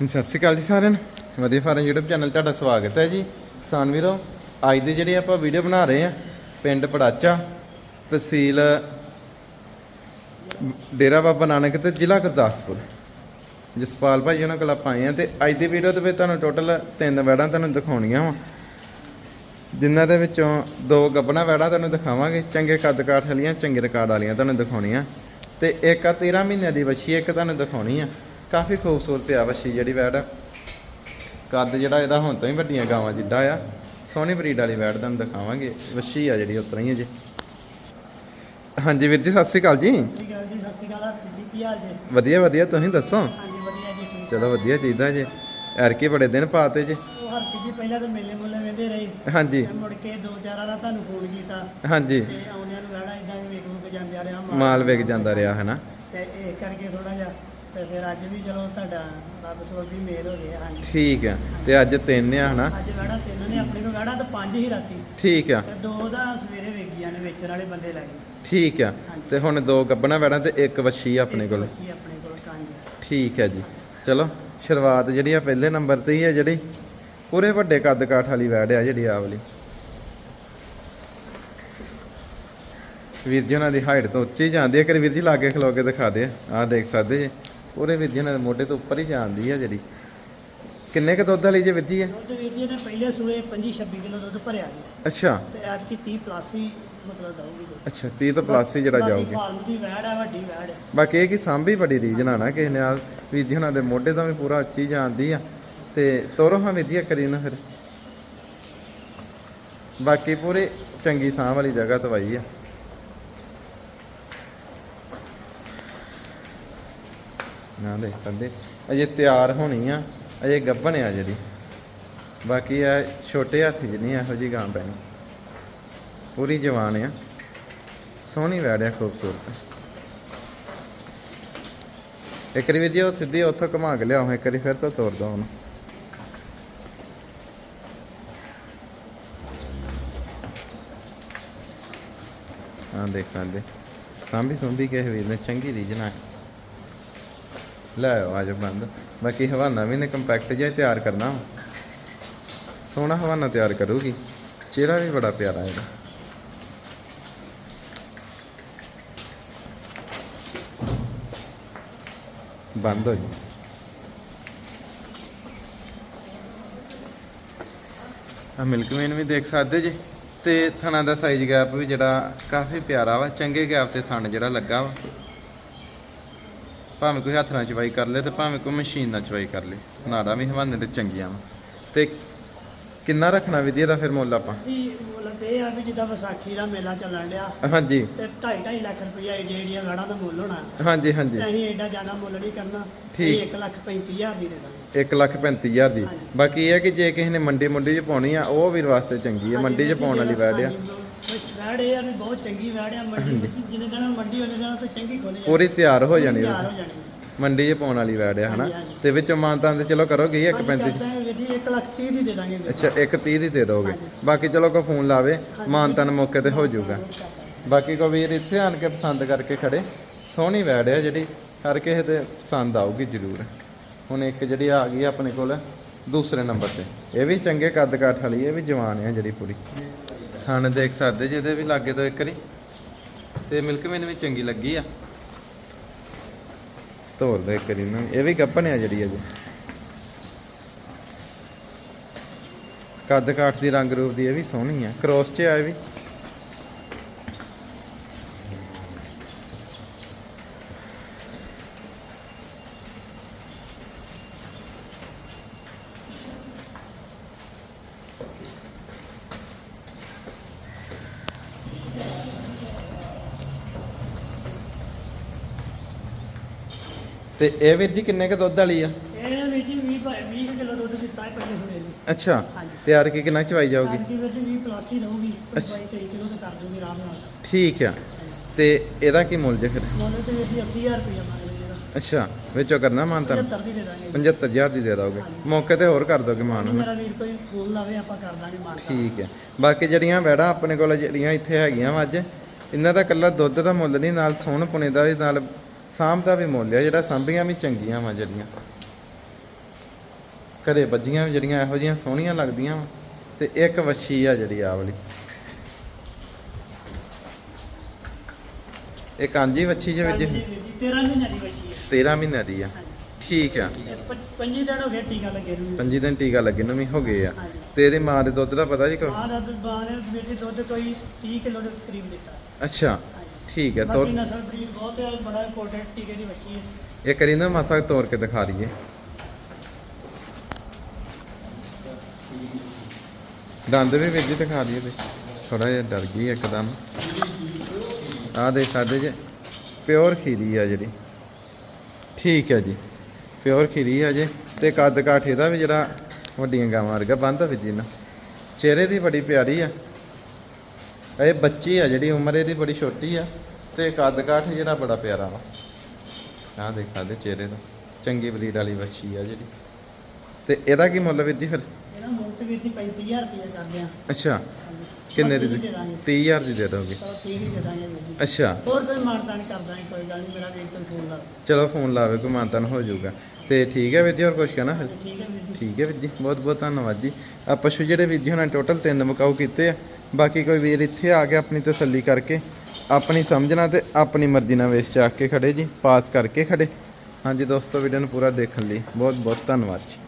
ਸਤਿ ਸ਼੍ਰੀ ਅਕਾਲ ਜੀ ਸਾਰਿਆਂ ਨੂੰ। ਵਧੀਆ ਫਾਰਮ YouTube ਚੈਨਲ ਤੁਹਾਡਾ ਸਵਾਗਤ ਹੈ ਜੀ। ਕਿਸਾਨ ਵੀਰੋ, ਅੱਜ ਦੀ ਜਿਹੜੀ ਆਪਾਂ ਵੀਡੀਓ ਬਣਾ ਰਹੇ ਆ ਪਿੰਡ ਪੜਾਚਾ, ਤਹਿਸੀਲ ਡੇਰਾ ਬਾਬਾ ਨਾਨਕ ਤੇ ਜ਼ਿਲ੍ਹਾ ਗੁਰਦਾਸਪੁਰ। ਜਸਪਾਲ ਭਾਈ ਉਹਨਾਂ ਕੋਲ ਆਪਾਂ ਆਏ ਆ ਤੇ ਅੱਜ ਦੀ ਵੀਡੀਓ ਦੇ ਵਿੱਚ ਤੁਹਾਨੂੰ ਟੋਟਲ ਤਿੰਨ ਵੈੜਾਂ ਤੁਹਾਨੂੰ ਦਿਖਾਉਣੀਆਂ ਵਾ। ਜਿਨ੍ਹਾਂ ਦੇ ਵਿੱਚੋਂ ਦੋ ਗੱਬਣਾ ਵੈੜਾਂ ਤੁਹਾਨੂੰ ਦਿਖਾਵਾਂਗੇ, ਚੰਗੇ ਕੱਦ ਕਾਠ ਵਾਲੀਆਂ, ਚੰਗੇ ਰਿਕਾਰਡ ਵਾਲੀਆਂ ਤੁਹਾਨੂੰ ਦਿਖਾਉਣੀਆਂ। ਤੇ ਇੱਕ ਆ 13 ਮਹੀਨਿਆਂ ਦੀ ਵੱਛੀ, ਇੱਕ ਤੁਹਾਨੂੰ ਦਿਖਾਉਣੀ ਆ। ਕਾਫੀ ਖੂਬਸੂਰਤ ਆ ਵੱਛੀ ਜਿਹੜੀ ਵੈੜ ਆ। ਕੱਦ ਜਿਹੜਾ ਇਹਦਾ ਹੁਣ ਤੋਂ ਹੀ ਵੱਡੀਆਂ ਗਾਵਾਂ ਜਿੱਡਾ ਆ। ਸੋਹਣੀ ਬਰੀਡ ਵਾਲੀ ਵੈੜ ਤੁਹਾਨੂੰ ਦਿਖਾਵਾਂਗੇ। ਵੱਛੀ ਆ ਜਿਹੜੀ ਉਤਰਾ ਹੀ ਜੀ। ਹਾਂਜੀ ਵੀਰ ਜੀ ਸਤਿ ਸ਼੍ਰੀ ਅਕਾਲ ਜੀ। ਸਤਿ ਸ਼੍ਰੀ ਅਕਾਲ ਜੀ ਸਤਿ ਸ਼੍ਰੀ ਅਕਾਲ। ਜੀ ਕੀ ਹਾਲ ਜੀ? ਵਧੀਆ ਵਧੀਆ। ਤੁਸੀਂ ਦੱਸੋ? ਹਾਂਜੀ ਵਧੀਆ ਜੀ। ਠੀਕ ਚਲੋ ਵਧੀਆ ਚਾਹੀਦਾ ਜੀ। ਐਰਕੇ ਬੜੇ ਦਿਨ ਪਾਤੇ ਜੀ। ਉਹ ਹਰਪੀ ਜੀ ਪਹਿਲਾਂ ਤਾਂ ਮੇਲੇ ਮੁੱਲੇ ਵੇਂਦੇ ਰਹੇ। ਹਾਂਜੀ। ਮੈਂ ਮੁੜ ਕੇ ਦੋ ਚਾਰ ਵਾਰਾ ਤੁਹਾਨੂੰ ਫੋਨ ਕੀਤਾ। ਹਾਂਜੀ। ਤੇ ਆਉਂਦਿਆਂ ਨੂੰ ਵੜਾ ਇਦਾਂ ਵੇਖ ਵੇਖ ਜਾਂਦਿਆ ਰਿਹਾ ਮਾਲ ਵਿਕ ਜਾਂਦਾ ਰਿਹਾ ਹੈ ਨਾ ਤੇ ਇਹ ਕਰਕੇ ਥੋੜਾ ਜਿਹਾ ਤੇ ਫਿਰ ਅੱਜ ਵੀ ਚਲੋ ਤੁਹਾਡਾ ਰੱਬ ਸੋਲ ਵੀ ਮੇਲ ਹੋ ਗਿਆ ਹਾਂਜੀ। ਠੀਕ ਆ ਤੇ ਅੱਜ ਤਿੰਨ ਆ ਹਨਾ? ਅੱਜ ਵੜਾ ਤਿੰਨ ਨੇ ਆਪਣੇ ਕੋਲ ਵੜਾ ਤਾਂ ਪੰਜ ਹੀ ਰਾਤੀ। ਠੀਕ ਆ। ਤੇ ਦੋ ਦਾ ਸਵੇਰੇ ਵੇਖੀਆਂ ਨੇ ਵੇਚਣ ਵਾਲੇ ਬੰਦੇ ਲੈ ਗਏ। ਠੀਕ ਆ ਤੇ ਹੁਣ ਦੋ ਗੱਬਣਾ ਵੈੜਾਂ ਤੇ ਇੱਕ ਵੱਛੀ ਆ ਆਪਣੇ ਕੋਲ। ਅਸੀਂ ਆਪਣੇ ਕੋਲ ਕੰਜ ਠੀਕ ਹੈ ਜੀ। ਚਲੋ ਸ਼ੁਰੂਆਤ ਜਿਹੜੀ ਆ ਪਹਿਲੇ ਨੰਬਰ ਤੇ ਹੀ ਆ ਜਿਹੜੀ। ਪੂਰੇ ਵੱਡੇ ਕੱਦ ਕਾਠ ਵਾਲੀ ਵੈੜ ਆ ਜਿਹੜੀ ਆ ਵਾਲੀ। ਵੀਰ ਜੀ ਉਹਨਾਂ ਦੀ ਹਾਈਟ ਤੋਂ ਉੱਚੀ ਜਾਂਦੀ ਹੈ ਕਿ ਵੀਰ ਜੀ ਲਾਗੇ ਖਲੋ ਕੇ ਦਿਖਾ ਦੇ। ਆਹ ਦੇਖ ਸਕਦੇ ਜੀ। ਪੂਰੇ ਵੀਰ ਜੀ ਦੇ ਮੋਢੇ ਤੋਂ ਉੱਪਰ ਹੀ ਜਾਂਦੀ ਆ ਜਿਹੜੀ। ਕਿੰਨੇ ਕ ਦੁੱਧ ਵਾਲੀ ਜੇ ਵੀਰ ਜੀ ਇਹ? ਦੁੱਧ ਵੀਰ ਜੀ ਨੇ ਪਹਿਲੇ ਸੂਏ 25 26 ਕਿਲੋ ਦੁੱਧ ਭਰਿਆ ਜੀ। ਅੱਛਾ। ਤੇ ਅੱਜ ਕੀ 30 ਪਲੱਸ ਹੀ ਮਤਲਬ ਦਊਗੀ ਦੁੱਧ। ਅੱਛਾ 30 ਤੋਂ ਪਲੱਸ ਹੀ ਜਿਹੜਾ ਬਾਕੀ ਜਾਊਗੀ। ਫਾਰਮ ਦੀ ਵੈੜ ਆ ਵੱਡੀ ਵੈੜ ਆ। ਬਾਕੀ ਇਹ ਕਿ ਸਾਂਭੀ ਬੜੀ ਰੀਝ ਨਾ ਨਾ ਕਿਸੇ ਨਾਲ ਵੀਰ ਜੀ ਉਹਨਾਂ ਦੇ ਮੋਢੇ ਤੋਂ ਵੀ ਪੂਰਾ ਉੱਚੀ ਜਾਂਦੀ ਆ। ਤੇ ਤੋਰੋ ਹਾਂ ਵੀਰ ਜੀ ਕਰੀ ਨਾ ਫਿਰ। ਬਾਕੀ ਪੂਰੀ ਚੰਗੀ ਸਾਂਭ ਵਾਲੀ ਜਗ੍ਹਾ ਤਵਾਈ ਆ। ਨਾ ਦੇਖ ਸਕਦੇ ਅਜੇ ਤਿਆਰ ਹੋਣੀ ਆ, ਅਜੇ ਗੱਭਣ ਆ ਜਿਹੜੀ। ਬਾਕੀ ਆ ਛੋਟੇ ਹੱਥ ਚ ਨਹੀਂ ਇਹੋ ਜੀ ਗਾਂ ਪੈਣੀ। ਪੂਰੀ ਜਵਾਨ ਆ। ਸੋਹਣੀ ਵੈੜਿਆ ਖੂਬਸੂਰਤ। ਇੱਕ ਵਾਰੀ ਵੀਰ ਸਿੱਧੀ ਉੱਥੋਂ ਘੁਮਾ ਕੇ ਲਿਆਓ, ਇੱਕ ਵਾਰੀ ਫਿਰ ਤੋਂ ਤੋੜ ਦੋ ਉਹਨੂੰ। ਹਾਂ, ਦੇਖ ਸਕਦੇ। ਸਾਂਭੀ ਸੁੰਭੀ ਕੇ ਵੀਰ ਨੇ, ਚੰਗੀ ਰੀਜਨ ਆ ਲੈ ਆਜੋ ਬੰਦ। ਬਾਕੀ ਹਵਾਨਾ ਵੀ ਨੇ ਕੰਪੈਕਟ ਜਿਹਾ ਤਿਆਰ ਕਰਨਾ ਵਾ। ਸੋਹਣਾ ਹਵਾਨਾ ਤਿਆਰ ਕਰੂਗੀ। ਚਿਹਰਾ ਵੀ ਬੜਾ ਪਿਆਰਾ ਇਹਦਾ। ਬੰਦ ਹੋ ਜੀ। ਆ ਮਿਲਕਮੇਨ ਵੀ ਦੇਖ ਸਕਦੇ ਜੀ। ਤੇ ਥਣਾ ਦਾ ਸਾਈਜ਼ ਗੈਪ ਵੀ ਜਿਹੜਾ ਕਾਫੀ ਪਿਆਰਾ ਵਾ। ਚੰਗੇ ਗੈਪ ਤੇ ਥਣ ਜਿਹੜਾ ਲੱਗਾ ਵਾ। ਭਾਵੇਂ ਕੋਈ ਹੱਥ ਨਾਲ ਚਵਾਈ ਕਰ ਲੇ ਤੇ ਭਾਵੇਂ ਕੋਈ ਮਸ਼ੀਨ ਨਾਲ ਚਵਾਈ ਕਰ ਲੇ। ਨਾੜਾ ਵੀ ਹਵਾਨੇ ਤੇ ਚੰਗੀਆਂ ਵਾ। ਤੇ ਕਿੰਨਾ ਰੱਖਣਾ ਵਿਧੀ ਦਾ ਫਿਰ ਮੁੱਲ ਆਪਾਂ? ਦੀ ਮੁੱਲ ਤੇ ਇਹ ਆ ਵੀ ਜਿੱਦਾਂ ਵਿਸਾਖੀ ਦਾ ਮੇਲਾ ਚੱਲਣ ਡਿਆ ਹਾਂਜੀ। ਤੇ 2.5 ਲੱਖ ਰੁਪਈਆ ਏਡੀਆਂ ਏਡੀਆਂ ਗਾੜਾਂ ਦਾ ਮੁੱਲ ਹੋਣਾ। ਹਾਂਜੀ ਹਾਂਜੀ। ਅਸੀਂ ਏਡਾ ਜ਼ਿਆਦਾ ਮੁੱਲ ਨਹੀਂ ਕਰਨਾ। ਠੀਕ। ਅਸੀਂ 1 ਲੱਖ 35000 ਦੀ ਦੇ ਦਾਂਗੇ। 1 ਲੱਖ 35000 ਦੀ। ਬਾਕੀ ਇਹ ਹੈ ਕਿ ਜੇ ਕਿਸੇ ਨੇ ਮੰਡੀ ਮੁੰਡੀ 'ਚ ਪਾਉਣੀ ਆ ਉਹ ਵੀਰ ਵਾਸਤੇ ਚੰਗੀ ਹੈ ਮੰਡੀ 'ਚ ਪਾਉਣ ਵਾਲੀ ਵੈੜ ਆ। ਵੈੜ ਇਹ ਆ ਵੀ ਬਹੁਤ ਚੰਗੀ ਵੈੜ ਆ ਮੰਡੀ ਵਿੱਚ ਜਿੰਨੇ ਦਿਨ ਮੰਡੀ ਉਹਨੇ ਦਿਨ ਤੇ ਚੰਗੀ ਖੁੱਲ ਜਾਣੀ ਪੂਰੀ ਤਿਆਰ ਹੋ ਜਾਣੀ ਤਿਆਰ। ਹੋ ਜਾਣੀ ਮੰਡੀ 'ਚ ਪਾਉਣ ਵਾਲੀ ਵੈੜ ਆ ਹਨਾ ਹਾਂਜੀ, ਹਾਂਜੀ। ਤੇ ਵਿੱਚੋਂ ਮਾਨਤਾਂ ਤੇ ਚਲੋ ਕਰੋਗੇ ਇੱਕ ਅਸੀਂ 35 ਕਰਦੇ ਹਾਂ ਵੀਰ ਜੀ 1 ਲੱਖ 30 ਦੀ ਦੇ ਦਾਂਗੇ ਵੀਰ। ਅੱਛਾ ਇੱਕ 30 ਦੀ ਦੇ ਦੋਗੇ। ਬਾਕੀ ਚਲੋ ਕੋ ਫੋਨ ਲਾਵੇ ਹਾਂਜੀ। ਮਾਨਤਨ ਮੌਕੇ ਤੇ ਹੋ ਜਾਊਗਾ। ਬਾਕੀ ਕੋ ਵੀਰ ਇੱਥੇ ਆਣ ਕੇ ਪਸੰਦ ਕਰਕੇ ਖੜੇ ਸੋਹਣੀ ਵੈੜ ਆ ਜਿਹੜੀ ਹਰ ਕਿਸੇ ਦੇ ਪਸੰਦ ਆਊਗੀ ਜ਼ਰੂਰ ਹੁਣ ਇੱਕ ਜਿਹੜੀ ਆ ਗਈ ਆਪਣੇ ਕੋਲ ਦੂਸਰੇ ਨੰਬਰ ਤੇ ਇਹ ਵੀ ਚੰਗੇ ਕੱਦ ਕਾਠ ਵਾਲੀ ਇਹ ਵੀ ਜਵਾਨ ਆ ਜਿਹੜੀ ਪੂਰੀ ਥਣ ਦੇਖ ਸਕਦੇ ਜਿਹਦੇ ਵੀ ਲਾਗੇ ਤੋਂ ਇੱਕ ਵਾਰੀ। ਤੇ ਮਿਲਕ ਮੈਨੂੰ ਵੀ ਚੰਗੀ ਲੱਗੀ ਆ। ਤੋਰ ਦੇ ਇੱਕ ਨਾ। ਇਹ ਵੀ ਗੱਪਣ ਆ ਜਿਹੜੀ ਅਜੇ ਕੱਦ ਕਾਠ ਦੀ ਰੰਗ ਰੂਪ ਦੀ ਇਹ ਵੀ ਸੋਹਣੀ ਆ। ਕ੍ਰੋਸ 'ਚ ਆ ਇਹ ਵੀ। ਤੇ ਇਹ ਵੀਰ ਜੀ ਕਿੰਨੇ ਕ ਦੁੱਧ ਵਾਲੀ ਆ? ਇਹ ਵੀਰ ਜੀ 20 20 ਕਿਲੋ ਦੁੱਧ ਦਿੱਤਾ ਹੈ ਪਹਿਲੇ ਸੁਣੇ ਜੀ ਅੱਛਾ ਹਾਂਜੀ। ਤਿਆਰ ਕੀ ਕਿੰਨਾ ਚਵਾਈ ਜਾਊਗੀ? ਦੀ ਵੀਰ ਜੀ 20 ਪਲੱਸ ਹੀ ਰਹੂਗੀ ਅੱਛਾ। 22 23 ਕਿਲੋ ਤੇ ਕਰ ਦੂਗੀ ਆਰਾਮ ਨਾਲ। ਠੀਕ ਆ। ਤੇ ਇਹਦਾ ਕੀ ਮੁੱਲ ਜੇ ਫਿਰ? ਮੁੱਲ ਤੇ ਵੀਰ ਜੀ 80000 ਰੁਪਇਆ ਮੰਗਦੇ ਜਿਹੜਾ ਅੱਛਾ ਵਿੱਚੋਂ ਕਰਨਾ ਮਾਨਤਾ 75 ਦੀ ਦੇ ਦਾਂਗੇ। 75000 ਦੀ ਦੇ ਦੋਗੇ। ਮੌਕੇ ਤੇ ਹੋਰ ਕਰ ਦੋਗੇ ਮਾਨ ਨੂੰ ਮੇਰਾ ਵੀਰ ਕੋਈ ਫੋਨ ਲਾਵੇ ਆਪਾਂ ਕਰ ਦਾਂਗੇ ਮਾਨਤਾ ਠੀਕ ਹੈ ਬਾਕੀ ਜਿਹੜੀਆਂ ਵੈੜਾਂ ਆਪਣੇ ਕੋਲ ਜਿਹੜੀਆਂ ਇੱਥੇ ਹੈਗੀਆਂ ਵਾ ਅੱਜ ਇਹਨਾਂ ਦਾ ਕੱਲਾ ਦੁੱਧ ਦਾ ਮੁੱਲ ਨਹੀਂ ਨਾਲ ਸੋਹਣ ਪੁਣੇ ਦਾ ਵੀ ਨਾਲ ਸਾਂਭ ਦਾ ਵੀ ਮੁੱਲ ਆ ਜਿਹੜਾ ਸਾਂਭੀਆਂ ਵੀ ਚੰਗੀਆਂ ਵਾ ਜਿਹੜੀਆਂ। ਘਰੇ ਬੱਜੀਆਂ ਵੀ ਜਿਹੜੀਆਂ ਇਹੋ ਜਿਹੀਆਂ ਸੋਹਣੀਆਂ ਲੱਗਦੀਆਂ ਵਾ ਤੇ ਇੱਕ ਵੱਛੀ ਆ ਜਿਹੜੀ ਆ ਵਾਲੀ। ਇਹ ਕਾਂਜੀ ਵੱਛੀ ਜੇ ਵਿੱਚ? 13 ਮਹੀਨਿਆਂ ਦੀ ਬੱਚੀ ਹੈ 13 ਮਹੀਨਿਆਂ ਦੀ ਆ। ਠੀਕ ਆ। ਇਹ ਪ- ਪੰਜੀ ਦਿਨ ਹੋ ਗਏ ਟੀਕਾ ਲੱਗੇ ਨੂੰ ਪੰਜੀ ਦਿਨ ਟੀਕਾ ਲੱਗੇ ਨੂੰ ਵੀ ਹੋ ਗਏ ਆ। ਤੇ ਇਹਦੀ ਮਾਂ ਦੇ ਦੁੱਧ ਦਾ ਪਤਾ ਜੀ ਕੋ ਮਾਂ ਦਾ ਦੁੱਧ ਮਾਂ ਨੇ ਮੇਰੇ ਦੁੱਧ ਕੋਈ 30 ਕਿਲੋ ਦੇ ਕਰੀਬ ਦਿੱਤਾ। ਅੱਛਾ। ਠੀਕ ਹੈ ਬਾਕੀ ਤੋਰ ਨਸਲ ਬਰੀਡ ਬਹੁਤ ਹੈ ਬੜਾ ਇੰਪੋਰਟੈਂਟ ਟੀਕੇ ਦੀ ਬੱਚੀ ਹੈ। ਇਹ ਕਰੀ ਨਾ ਮਾਸਾ ਤੋੜ ਕੇ ਦਿਖਾ ਦਈਏ। ਦੰਦ ਵੀ ਵਿੱਚ ਦਿਖਾ ਦਈਏ ਤੇ। ਥੋੜਾ ਜਿਹਾ ਡਰ ਗਈ ਇੱਕਦਮ। ਆ ਦੇ ਸਾਡੇ ਜੇ ਪਿਓਰ ਖੀਰੀ ਆ ਜਿਹੜੀ। ਠੀਕ ਹੈ ਜੀ ਪਿਓਰ ਖੀਰੀ ਆ ਜੇ। ਤੇ ਕੱਦ ਕਾਠ ਇਹਦਾ ਵੀ ਜਿਹੜਾ ਵੱਡੀਆਂ ਗਾਵਾਂ ਵਰਗਾ ਬੰਦ ਵਿੱਚ ਜੀ ਨਾ। ਚਿਹਰੇ ਦੀ ਬੜੀ ਪਿਆਰੀ ਆ। ਇਹ ਬੱਚੀ ਆ ਜਿਹੜੀ ਉਮਰ ਇਹਦੀ ਬੜੀ ਛੋਟੀ ਆ ਤੇ ਕੱਦ ਕਾਠ ਜਿਹੜਾ ਬੜਾ ਪਿਆਰਾ ਵਾ। ਆਹ ਦੇਖ ਸਕਦੇ ਚਿਹਰੇ ਦਾ ਚੰਗੀ ਬਰੀਡ ਵਾਲੀ ਬੱਚੀ ਆ ਜਿਹੜੀ। ਤੇ ਇਹਦਾ ਕੀ ਮੁੱਲ ਵੀਰ ਜੀ ਫਿਰ? ਇਹਦਾ ਮੁਕਤ ਵਿੱਚ 35000 ਰੁਪਏ ਕਰਦੇ ਆ। ਅੱਛਾ। ਕਿੰਨੇ ਦੀ ਬਾਕੀ ਦੇ ਦਾਂਗੇ। 30000 ਦੀ ਦੇ ਦੋਗੇ? ਤਾਂ 30 ਹੀ ਦੇ ਦਾਂਗੇ ਵੀਰ ਜੀ। ਅੱਛਾ। ਹੋਰ ਕੋਈ ਮਾਨਤਾ ਨਹੀਂ ਕਰਦਾ ਜੀ, ਕੋਈ ਗੱਲ ਨਹੀਂ ਮੇਰਾ ਵੀਰ ਤੋਂ ਫੋਨ ਲਾ ਚਲੋ ਫੋਨ ਲਾਵੇ ਕੋਈ ਮਾਨਤਨ ਹੋ ਜਾਊਗਾ। ਤੇ ਠੀਕ ਹੈ ਵੀਰ ਜੀ ਹੋਰ ਕੁਝ ਕਹਿਣਾ ਫਿਰ? ਠੀਕ ਹੈ ਵੀਰ ਜੀ। ਠੀਕ ਹੈ ਵੀਰ ਜੀ ਬਹੁਤ ਬਹੁਤ ਧੰਨਵਾਦ ਜੀ। ਆ ਪਸ਼ੂ ਜਿਹੜੇ ਵੀਰ ਜੀ ਹੁਣਾਂ ਟੋਟਲ ਤਿੰਨ ਮੁਕਾਉ ਕੀਤੇ ਆ। ਬਾਕੀ ਕੋਈ ਵੀਰ ਇੱਥੇ ਆ ਕੇ ਆਪਣੀ ਤਸੱਲੀ ਕਰਕੇ, ਆਪਣੀ ਸਮਝਣਾ ਤੇ ਆਪਣੀ ਮਰਜ਼ੀ ਨਾਲ ਵੇਚ ਚਾਕ ਕੇ ਖੜੇ ਜੀ, ਪਾਸ ਕਰਕੇ ਖੜੇ। ਹਾਂਜੀ ਦੋਸਤੋ, ਵੀਡੀਓ ਨੂੰ ਪੂਰਾ ਦੇਖਣ ਲਈ ਬਹੁਤ ਬਹੁਤ ਧੰਨਵਾਦ ਜੀ।